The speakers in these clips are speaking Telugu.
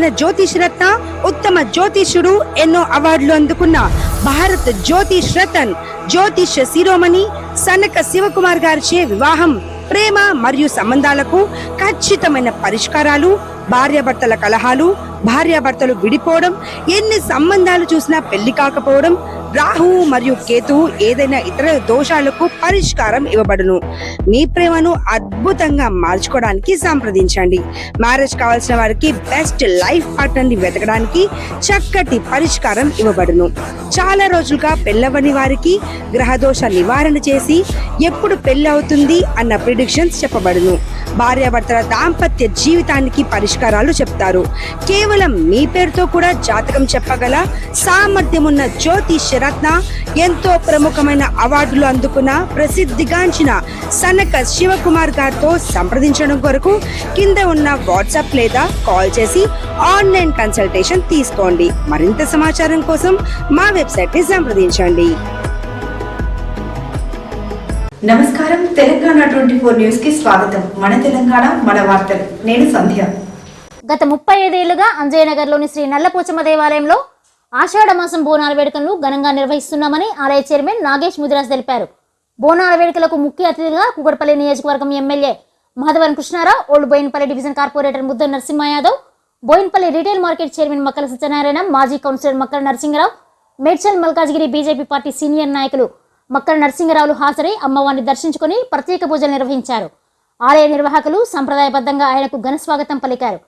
తగిన జ్యోతిష్ రత్న ఉత్తమ జ్యోతిష్యుడు ఎన్నో అవార్డులు అందుకున్న భారత్ జ్యోతిష్ రతన్ జ్యోతిష్ శిరోమణి సనక శివకుమార్ గారిచే వివాహం ప్రేమ మరియు సంబంధాలకు ఖచ్చితమైన పరిష్కారాలు భార్యాభర్తల కలహాలు భార్యాభర్తలు విడిపోవడం ఎన్ని సంబంధాలు చూసినా పెళ్ళి కాకపోవడం రాహు మరియు కేతువు ఏదైనా ఇతర దోషాలకు పరిష్కారం ఇవ్వబడును. మీ ప్రేమను అద్భుతంగా మార్చుకోవడానికి సంప్రదించండి. మ్యారేజ్ కావాల్సిన వారికి బెస్ట్ లైఫ్ పార్ట్నర్ని వెతకడానికి చక్కటి పరిష్కారం ఇవ్వబడును. చాలా రోజులుగా పెళ్ళవని వారికి గ్రహదోష నివారణ చేసి ఎప్పుడు పెళ్ళి అవుతుంది అన్న ప్రిడిక్షన్స్ చెప్పబడును. భార్యాభర్తల దాంపత్య జీవితానికి పరిష్కారాలు చెప్తారు. కేవలం మీ పేరుతో కూడా జాతకం చెప్పగల సామర్థ్యం ఉన్న జ్యోతిష్ రత్న ఎంతో ప్రముఖమైన అవార్డులు అందుకున్న ప్రసిద్ధిగాంచిన సనక శివకుమార్ గారితో సంప్రదించడం కొరకు కింద ఉన్న వాట్సాప్ లేదా కాల్ చేసి ఆన్లైన్ కన్సల్టేషన్ తీసుకోండి. మరింత సమాచారం కోసం మా వెబ్సైట్ని సంప్రదించండి. నమస్కారం. తెలంగాణ ట్వంటీ ఫోర్ న్యూస్కి స్వాగతం. మన తెలంగాణ మన వార్తలు. నేను సంధ్య. గత ముప్పై ఐదేళ్ళుగా అంజయనగర్లోని శ్రీ నల్లపోచమ్మ దేవాలయంలో ఆషాఢ మాసం బోనాల వేడుకలను ఘనంగా నిర్వహిస్తున్నామని ఆలయ చైర్మన్ నాగేష్ ముదిరాజ్ తెలిపారు. బోనాల వేడుకలకు ముఖ్య అతిథిగా కుగడపల్లి నియోజకవర్గం MLA Madhavan Krishna Rao old Boinpally division corporator Mudda Narasimha Yadav Boinpally retail market chairman Makkala Satyanarayana మాజీ councillor Makkala Narasimha Rao Medchal Malkajgiri BJP party senior నాయకులు మక్కల నరసింహరావులు హాజరై అమ్మవారిని దర్శించుకుని ప్రత్యేక పూజలు నిర్వహించారు. ఆలయ నిర్వాహకులు సంప్రదాయబద్ధంగా ఆయనకు ఘన స్వాగతం పలికారు.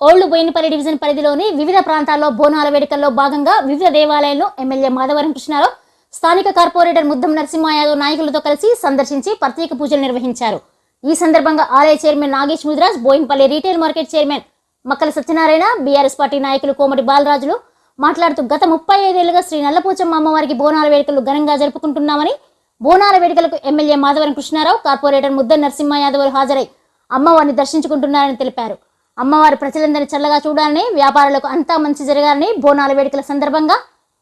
ఓల్డ్ బోయినపల్లి డివిజన్ పరిధిలోని వివిధ ప్రాంతాల్లో బోనాల వేడుకల్లో భాగంగా వివిధ దేవాలయాలను ఎమ్మెల్యే మాధవరం కృష్ణారావు స్థానిక కార్పొరేటర్ ముద్దం నరసింహ యాదవ్ నాయకులతో కలిసి సందర్శించి ప్రత్యేక పూజలు నిర్వహించారు. ఈ సందర్భంగా ఆలయ chairman Nagesh Mudiraj Boinapalli retail market chairman Makkala Satyanarayana BRS party నాయకులు కోమటి బాలరాజులు మాట్లాడుతూ గత ముప్పై ఐదేళ్ళుగా శ్రీ నల్లపోచమ్మ అమ్మవారికి బోనాల వేడుకలు ఘనంగా జరుపుకుంటున్నామని బోనాల వేడుకలకు ఎమ్మెల్యే మాధవరం కృష్ణారావు కార్పొరేటర్ ముద్ద నరసింహ యాదవ్ హాజరై అమ్మవారిని దర్శించుకుంటున్నారని తెలిపారు. అమ్మవారి ప్రజలందరినీ చల్లగా చూడాలని వ్యాపారులకు అంతా మంచి జరగాలని బోనాల వేడుకల సందర్భంగా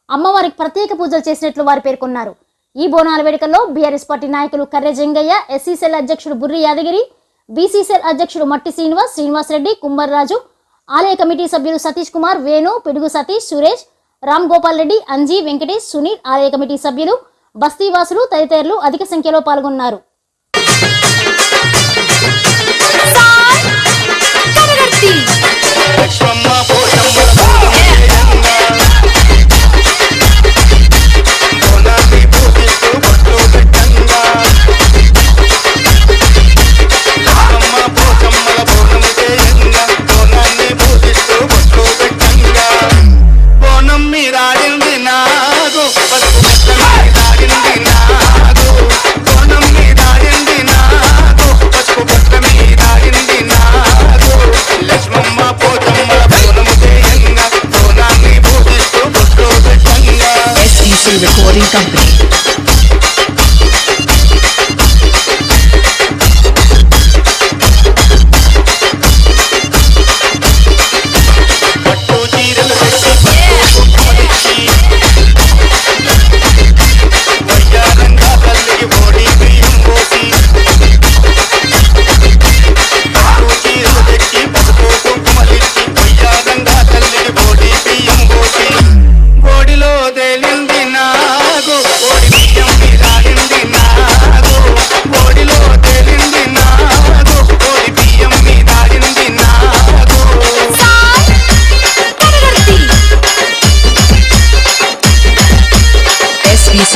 అమ్మవారికి ప్రత్యేక పూజలు చేసినట్లు వారు పేర్కొన్నారు. ఈ బోనాల వేడుకల్లో బీఆర్ఎస్ పార్టీ నాయకులు కర్రె జంగయ్య ఎస్సీసెల్ అధ్యక్షుడు బుర్రి యాదగిరి బీసీసీఎల్ అధ్యక్షుడు మట్టి శ్రీనివాస్ శ్రీనివాస్ రెడ్డి కుమ్మర్రాజు ఆలయ కమిటీ సభ్యులు సతీష్ కుమార్ వేణు పిడుగు సతీష్ సురేష్ రామ్ గోపాల్ రెడ్డి అంజీ వెంకటేష్ సునీల్ ఆలయ కమిటీ సభ్యులు బస్తీవాసులు తదితరులు అధిక సంఖ్యలో పాల్గొన్నారు. From my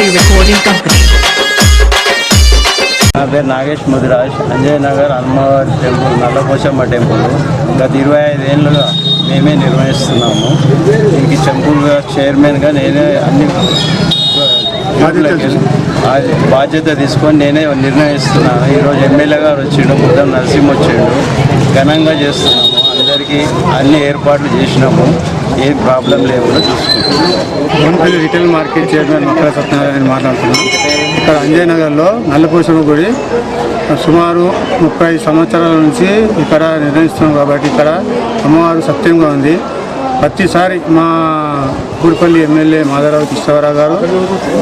Recording Company. నా పేరు నాగేష్ ముదిరాజ్. అంజయ్ నగర్ హనుమవారి టెంపుల్ నల్లపోచమ్మ టెంపుల్. గత ఇరవై ఐదేళ్ళుగా మేమే నిర్వహిస్తున్నాము. దీనికి టెంపుల్గా చైర్మన్గా నేనే అన్ని బాధ్యత తీసుకొని నేనే నిర్ణయిస్తున్నాను. ఈరోజు ఎమ్మెల్యే గారు వచ్చిండు ముద్దం నరసింహ వచ్చిండు. ఘనంగా చేస్తున్నాము. అందరికీ అన్ని ఏర్పాట్లు చేసినాము. ఏం ప్రాబ్లం లేకుండా చూసుకుంటాం. Retail market chairman Makkala Satyanarayana మాట్లాడుతున్నాం. ఇక్కడ అంజయ్ నగర్లో నల్లపూసమ్మ గుడి సుమారు ముప్పై సంవత్సరాల నుంచి ఇక్కడ నిర్వహిస్తున్నాం కాబట్టి ఇక్కడ అమ్మవారు సత్యంగా ఉంది. ప్రతిసారి మా కూడిపల్లి ఎమ్మెల్యే మాధవరావు కృష్ణవరావు గారు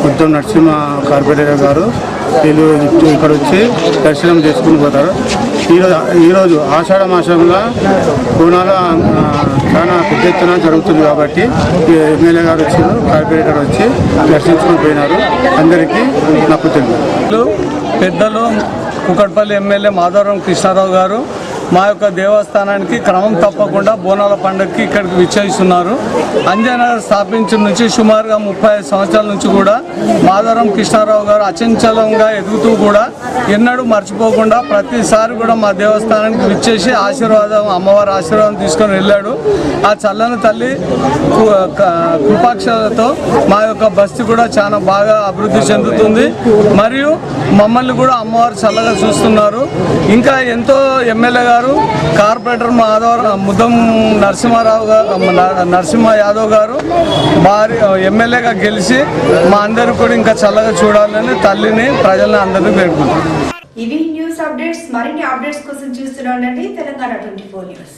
ఉద్దం నరసింహ కార్పొరేటర్ గారు వీళ్ళు ఇక్కడ వచ్చి దర్శనం చేసుకుని పోతారు. ఈరోజు ఈరోజు ఆషాఢ మాసంలో పూనాల చాలా పెద్ద ఎత్తున జరుగుతుంది కాబట్టి ఎమ్మెల్యే గారు వచ్చారు కార్పొరేటర్ వచ్చి దర్శించుకుని పోయినారు. అందరికీ నప్పుతుంది పెద్దలు కుకట్పల్లి ఎమ్మెల్యే మాధవరం కృష్ణారావు గారు మా యొక్క దేవస్థానానికి క్రమం తప్పకుండా బోనాల పండుగకి ఇక్కడికి విచ్చేస్తున్నారు. అంజనగర్ స్థాపించిన నుంచి సుమారుగా ముప్పై ఐదు సంవత్సరాల నుంచి కూడా మాధవరం కృష్ణారావు గారు అచంచలంగా ఎదుగుతూ కూడా ఎన్నడూ మర్చిపోకుండా ప్రతిసారి కూడా మా దేవస్థానానికి విచ్చేసి ఆశీర్వాదం అమ్మవారి ఆశీర్వాదం తీసుకొని వెళ్ళాడు. ఆ చల్లని తల్లి కృపాక్షలతో మా యొక్క బస్తి కూడా చాలా బాగా అభివృద్ధి చెందుతుంది. మరియు మమ్మల్ని కూడా అమ్మవారు చల్లగా చూస్తున్నారు. ఇంకా ఎంతో ఎమ్మెల్యే గారు కార్పొరేటర్ మాధవ ముద్దం నరసింహారావు గారు నరసింహ యాదవ్ గారు భారీ ఎమ్మెల్యేగా గెలిచి మా అందరూ కూడా ఇంకా చల్లగా చూడాలని తల్లిని ప్రజల్ని అందరినీ పేర్కొంటారు ఇవి న్యూస్ అప్డేట్స్ మరిన్ని అప్డేట్స్ కోసం చూస్తూనే ఉండండి Telangana twenty four news.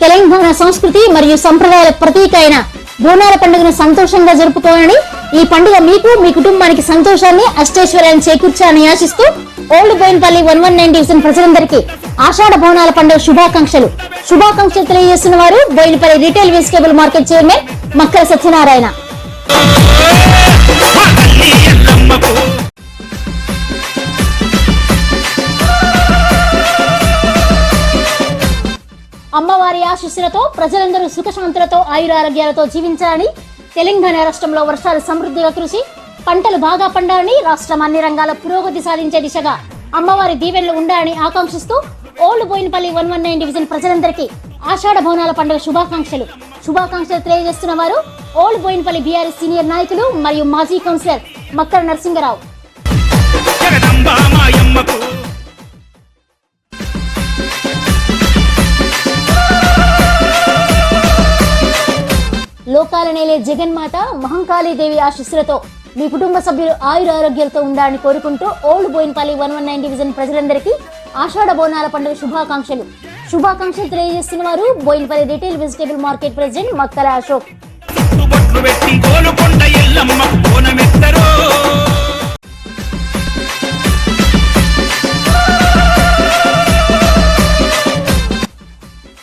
Telangana సంస్కృతి మరియు సంప్రదాయాల ప్రతీక అయిన బోనాల పండుగను సంతోషంగా జరుపుకోవాలని ఈ పండుగ మీకు మీ కుటుంబానికి సంతోషాన్ని అష్టైశ్వర్యాన్ని చేకూర్చాలని ఆశిస్తూ old Boinpally one one nine division ప్రజలందరికీ ఆషాఢ భవనాల పండుగ శుభాకాంక్షలు. శుభాకాంక్షలు తెలియజేస్తున్న వారు Boinpally retail vegetable market chairman Makkala Satyanarayana. అమ్మవారి ఆశీస్సులతో ప్రజలందరూ సుఖశాంతులతో ఆయురారోగ్యాలతో జీవించాలని తెలంగాణ రాష్ట్రంలో వర్షాలు సమృద్ధిగా కురిసి పంటలు బాగా పండాలని రాష్ట్రం అన్ని రంగాల పురోగతి సాధించే దిశగా అమ్మవారి దీవెనలు ఉండాలని ఆకాంక్షిస్తూ old Boinpally one one nine division ప్రజలందరికీ ఆషాఢ బోనాల పండుగ శుభాకాంక్షలు. శుభాకాంక్షలు తెలియజేస్తున్న వారు ఓల్డ్ బోయినపల్లి బీఆర్ఎస్ సీనియర్ నాయకులు మరియు మాజీ కౌన్సిలర్ మక్కల నరసింగరావు లోకాల నేలే జగన్మాత మహంకాళీదేవి ఆశీస్సులతో మీ కుటుంబ సభ్యులు ఆయుర ఆరోగ్యాలతో ఉండాలని కోరుకుంటూ old Boinpally one one nine division ప్రజలందరికీ ఆషాఢ బోనాల పండుగ శుభాకాంక్షలు. శుభాకాంక్షలు తెలియజేస్తున్న వారు Boinpally retail vegetable market president Makkala Ashok.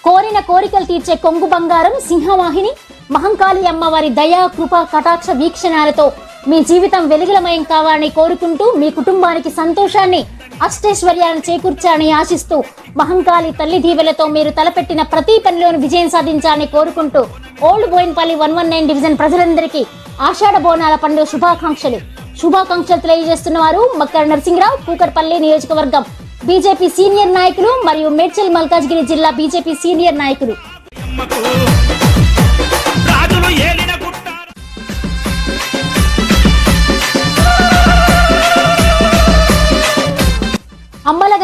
కోరిన కోరికలు తీర్చే కొంగు బంగారం సింహవాహిని మహంకాళి అమ్మవారి దయా కృప కటాక్ష వీక్షణాలతో మీ జీవితం వెలుగులమయం కావాలని కోరుకుంటూ మీ కుటుంబానికి సంతోషాన్ని అష్టైశ్వర్యాన్ని చేకూర్చాలని ఆశిస్తూ మహంకాళి తల్లి దీవెలతో మీరు తలపెట్టిన ప్రతి పనిలోను విజయం సాధించాలని కోరుకుంటూ old Boinpally one one nine division ప్రజలందరికీ ఆషాఢ బోనాల పండుగ శుభాకాంక్షలు. శుభాకాంక్షలు తెలియజేస్తున్న వారు మక్కర నరసింహరావు కూకట్పల్లి నియోజకవర్గం బీజేపీ సీనియర్ నాయకులు మరియు మేడ్చల్ మల్కాజ్గిరి జిల్లా బీజేపీ సీనియర్ నాయకులు.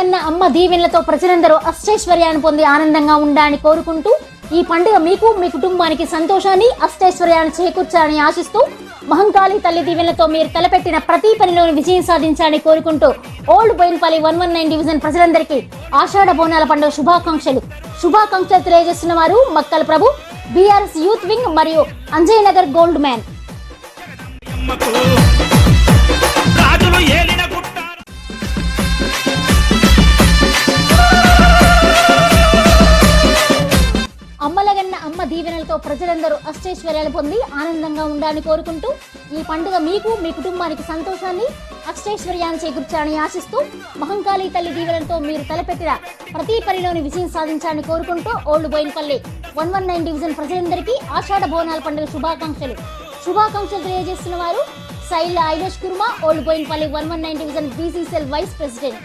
అమ్మలగన్న అమ్మ దీవెనలతో ప్రజలందరూ అష్టైశ్వర్యాన్ని పొంది ఆనందంగా ఉండాలని కోరుకుంటూ ఈ పండుగ మీకు మీ కుటుంబానికి సంతోషాన్ని అష్టైశ్వర్యాన్ని చేకూర్చాలని ఆశిస్తూ మహంకాళి తల్లి దీవెనలతో మీరు తలపెట్టిన ప్రతి పనిలోని విజయం సాధించాలని కోరుకుంటూ old Boinpalli one one nine division ప్రజలందరికీ ఆషాఢ బోనాల పండుగ శుభాకాంక్షలు. శుభాకాంక్షలు తెలియజేస్తున్న వారు Makkala Prabhu BRS youth wing మరియు అంజయ్ నగర్ గోల్డ్ మ్యాన్. దీవెనలతో ప్రజలందరూ అష్టైశ్వర్యాలు పొంది ఆనందంగా ఉండాలని కోరుకుంటూ ఈ పండుగ మీకు మీ కుటుంబానికి సంతోషాన్ని అష్టైశ్వర్యాన్ని చేకూర్చాలని ఆశిస్తూ మహంకాళి తల్లి దీవెనలతో మీరు తలపెట్టిన ప్రతి పనిలోని విజయం సాధించాలని కోరుకుంటూ old Boinpally one one nine division ప్రజలందరికీ ఆషాఢ బోనాల పండుగ శుభాకాంక్షలు. శుభాకాంక్షలు తెలియజేస్తున్న వారు Shaila Ailesh Kurma old Boinpally one one nine division BCCL vice president.